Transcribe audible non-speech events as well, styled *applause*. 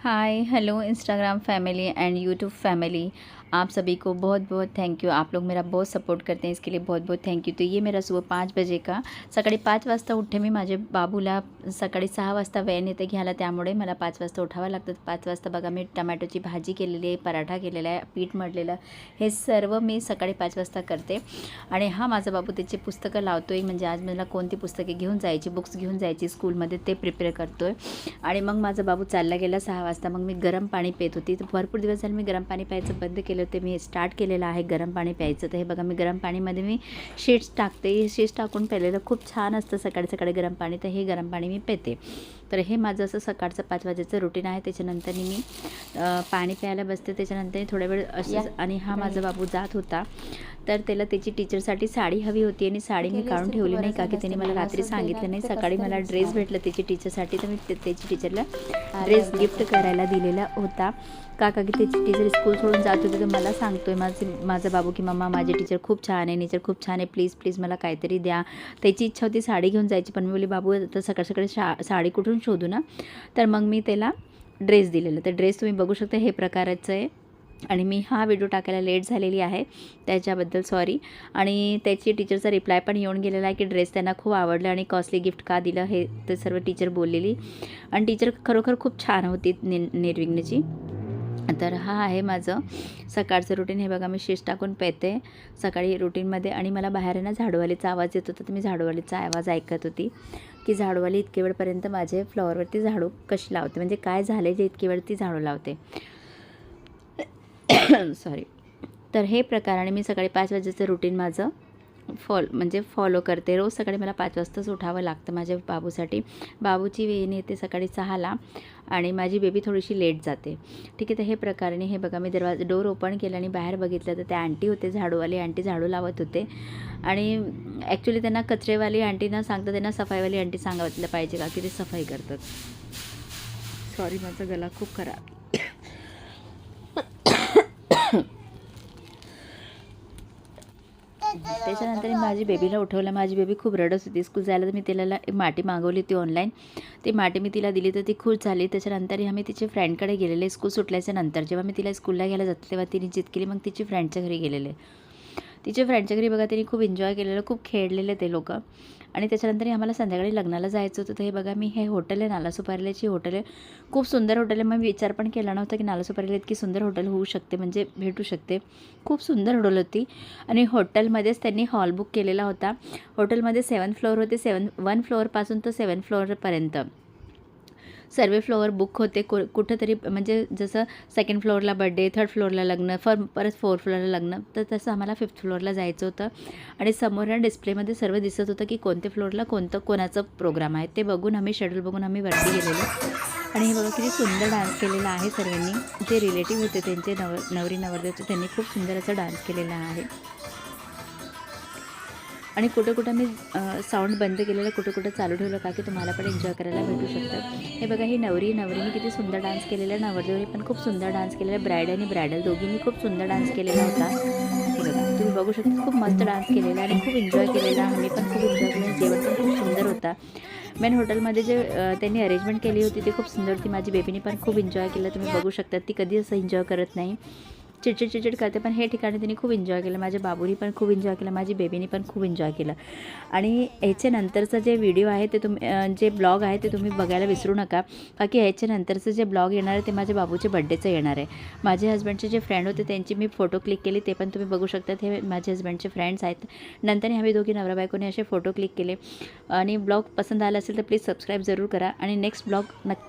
Hi hello Instagram family and YouTube family आप सभी को बहुत बहुत थैंक यू आप लोग मेरा बहुत सपोर्ट करते हैं इसके लिए बहुत बहुत थँक यू तो ये मेरा सुबह पाच बजे का सकाळी पाच वाजता उठे मी. माझे बाबूला सकाळी सहा वाजता वॅन येते घ्यायला त्यामुळे मला पाच वाजता उठावं लागतं. पाच वाजता बघा मी टमॅटोची भाजी केलेली आहे पराठा केलेला आहे पीठ मळलेलं. हे सर्व मी सकाळी पाच वाजता करते. आणि हा माझा बाबू त्याची पुस्तकं लावतो आहे म्हणजे आज मला कोणती पुस्तके घेऊन जायची बुक्स घेऊन जायची स्कूलमध्ये ते प्रिपेअर करतो आहे आणि मग माझा बाबू चालला गेला सहा वाजता मग मी गरम पाणी पित होती. तर भरपूर दिवस झाले मी गरम पाणी प्यायचं बंद केलं होते मी स्टार्ट केलेलं आहे गरम पाणी प्यायचं. तर हे बघा मी गरम पाणीमध्ये मी शीट्स टाकते. हे शीट्स टाकून प्यायलेलं खूप छान असतं सकाळी सकाळी गरम पाणी. तर हे गरम पाणी मी पिते. तर हे माझं असं सकाळचं पाच वाजेचं रुटीन आहे. त्याच्यानंतर मी पाणी प्यायला बसते. त्याच्यानंतर थोड्या वेळ असं आणि हा माझा बाबू जात होता. तर त्याला त्याची टीचरसाठी साडी हवी होती आणि साडी मी काढून ठेवली नाही का की त्याने मला रात्री सांगितलं नाही. सकाळी मला ड्रेस भेटलं त्याची टीचरसाठी तर मी त्याची टीचरला ड्रेस गिफ्ट करायला दिलेला होता. काका की त्याची टीचर स्कूल सोडून जात होती तर मला सांगतोय माझे माझा बाबू की मम्मा माझे टीचर खूप छान आहे नेचर खूप छान आहे. प्लीज प्लीज मला काहीतरी द्या. त्याची इच्छा होती साडी घेऊन जायची पण मी बोली बाबू तर सकाळ सकाळी शा साडी कुठून शोधू ना? तर मग मी त्याला ड्रेस दिलेला. तर ड्रेस तुम्ही बघू शकता हे प्रकारचं आहे. आणि मी हा व्हिडिओ टाकायला लेट झालेली आहे त्याच्याबद्दल सॉरी आणि त्याची टीचरचा रिप्लाय पण येऊन गेलेला आहे की ड्रेस त्यांना खूप आवडलं आणि कॉस्टली गिफ्ट का दिलं हे ते सर्व टीचर बोललेली. आणि टीचर खरोखर खूप छान होती नि निर्विघ्नची. तर हा आहे माझं सकाळचं रुटीन हे बघा मी शिश टाकून पेते सकाळी रुटीनमध्ये आणि मला बाहेर ना झाडूवालीचा आवाज येत होता तर मी झाडूवालीचा आवाज ऐकत होती की झाडूवाली इतके वेळपर्यंत माझे फ्लॉवरवरती झाडू कशी लावते? म्हणजे काय झाले जे इतके वेळ ती झाडू लावते? *coughs* सॉरी तर हे प्रकाराने मी सकाळी पाच वाजेचं रुटीन माझं फॉल म्हणजे फॉलो करते. रोज सकाळी मला पाच वाजताच उठावं लागतं माझ्या बाबूसाठी. बाबूची वेण येते सकाळी सहाला आणि माझी बेबी थोडीशी लेट जाते. ठीक आहे तर हे प्रकाराने हे बघा मी दरवाजा डोर ओपन केलं आणि बाहेर बघितलं तर त्या आंटी होते झाडूवाली आंटी झाडू लावत होते. आणि ॲक्च्युली त्यांना कचरेवाली आंटी न सांगता त्यांना सफाईवाली आंटी सांगितलं पाहिजे का? की ते सफाई करतात. सॉरी माझा गला खूप खराब. त्याच्यानंतर माझी बेबीला उठवलं. माझी बेबी खूप रडत होती. स्कूल जायला तर मी तिला माटी मागवली होती ऑनलाईन ती माटी मी तिला दिली तर ती खुश झाली. त्याच्यानंतर आम्ही तिच्या फ्रेंडकडे गेलेले. स्कूल सुटल्याच्या नंतर जेव्हा मी तिला स्कूलला घ्यायला जाते तेव्हा तिने जित केली. मग तिची फ्रेंडच्या घरी गेलेले. तिच्या फ्रेंडच्या घरी बघा तिने खूप एन्जॉय केलेलं खूप खेळलेले ते लोक. आणि त्याच्यानंतर आम्हाला संध्याकाळी लग्नाला जायचं होतं तर हे बघा मी हे हॉटेल आहे नालासुपारीलाची हॉटेल आहे. खूप सुंदर हॉटेल आहे. मग विचार पण केला नव्हता की नालासुपारीला इतकी सुंदर हॉटेल होऊ शकते म्हणजे भेटू शकते. खूप सुंदर हॉटेल होती. आणि हॉटेलमध्येच त्यांनी हॉल बुक केलेला होता. हॉटेलमध्ये सेवन फ्लोअर होते. सेवन वन फ्लोअरपासून तर सेवन फ्लोअरपर्यंत सर्व फ्लोअर बुक होते कु कुठंतरी म्हणजे जसं सेकंड फ्लोअरला बड्डे थर्ड फ्लोअरला लग्न फर परत फोर्थ फ्लोअरला लग्न तर तसं आम्हाला फिफ्थ फ्लोअरला जायचं होतं. आणि समोर डिस्प्लेमध्ये सर्व दिसत होतं की कोणत्या फ्लोअरला कोणतं कोणाचं प्रोग्राम आहे. ते बघून आम्ही शेड्यूल बघून आम्ही वरती गेलेलो. आणि हे बघा किती सुंदर डान्स केलेला आहे सर्वांनी. जे रिलेटिव्ह होते त्यांचे नव नवरी नवरदेवचे त्यांनी खूप सुंदर असा डान्स केलेला आहे. आणि कुठं कुठं मी साऊंड बंद केलेलं कुठं कुठं चालू ठेवलं का की तुम्हाला पण एन्जॉय करायला भेटू शकतं. हे बघा ही नवरी नवरीने किती सुंदर डान्स केलेला आहे. नवरदेवने पण खूप सुंदर डान्स केलेला आहे. ब्राईड आणि ब्रायडल दोघींनी खूप सुंदर डान्स केलेला होता. बघा तुम्ही बघू शकता खूप मस्त डान्स केलेला आणि खूप एन्जॉय केलेला. आम्ही पण खूप एन्जॉय केलं जेवण पण खूप सुंदर होता. मेन हॉटेलमध्ये जे त्यांनी अरेंजमेंट केली होती ती खूप सुंदर होती. माझी बेबीने पण खूप एन्जॉय केलं. तुम्ही बघू शकता ती कधी असं एन्जॉय करत नाही. चिडचिड चिडचिड करते पण हे ठिकाणी तिने खूप एन्जॉय केलं. माझ्या बाबूनी पण खूप एन्जॉय केलं माझी बेबीनी पण खूप एन्जॉय केलं. आणि ह्याच्यानंतरचं जे व्हिडिओ आहे ते तुम्ही जे ब्लॉग आहे ते तुम्ही बघायला विसरू नका. बाकी ह्याच्यानंतरचं जे ब्लॉग येणार आहे ते माझ्या बाबूचे बड्डेचं येणार आहे. माझे हस्बंडचे जे फ्रेंड होते त्यांची मी फोटो क्लिक केली ते पण तुम्ही बघू शकता. हे माझे हस्बंडचे फ्रेंड्स आहेत. नंतर आम्ही दोघी नवरा बायकोने असे फोटो क्लिक केले. आणि ब्लॉग पसंत आला असेल तर प्लीज सबस्क्राईब जरूर करा. आणि नेक्स्ट ब्लॉग नक्की